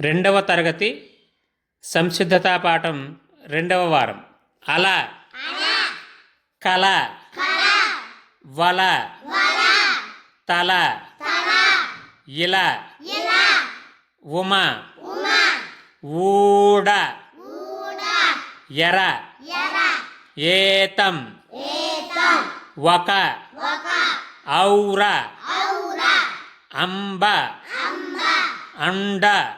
రెండవ తరగతి సంసిద్ధతా పాఠం రెండవ వారం. అల. కల వల. తల. ఇల. ఉమ. ఊడ. ఎర. ఏతం. ఒక ఔర. అంబ. అండ.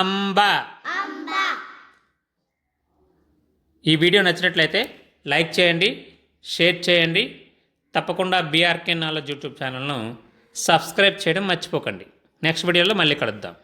అంబ. ఈ వీడియో నచ్చినట్లయితే లైక్ చేయండి షేర్ చేయండి. తప్పకుండా బీఆర్కే నాలెడ్జ్ యూట్యూబ్ ఛానల్ను సబ్స్క్రైబ్ చేయడం మర్చిపోకండి. నెక్స్ట్ వీడియోలో మళ్ళీ కలుద్దాం.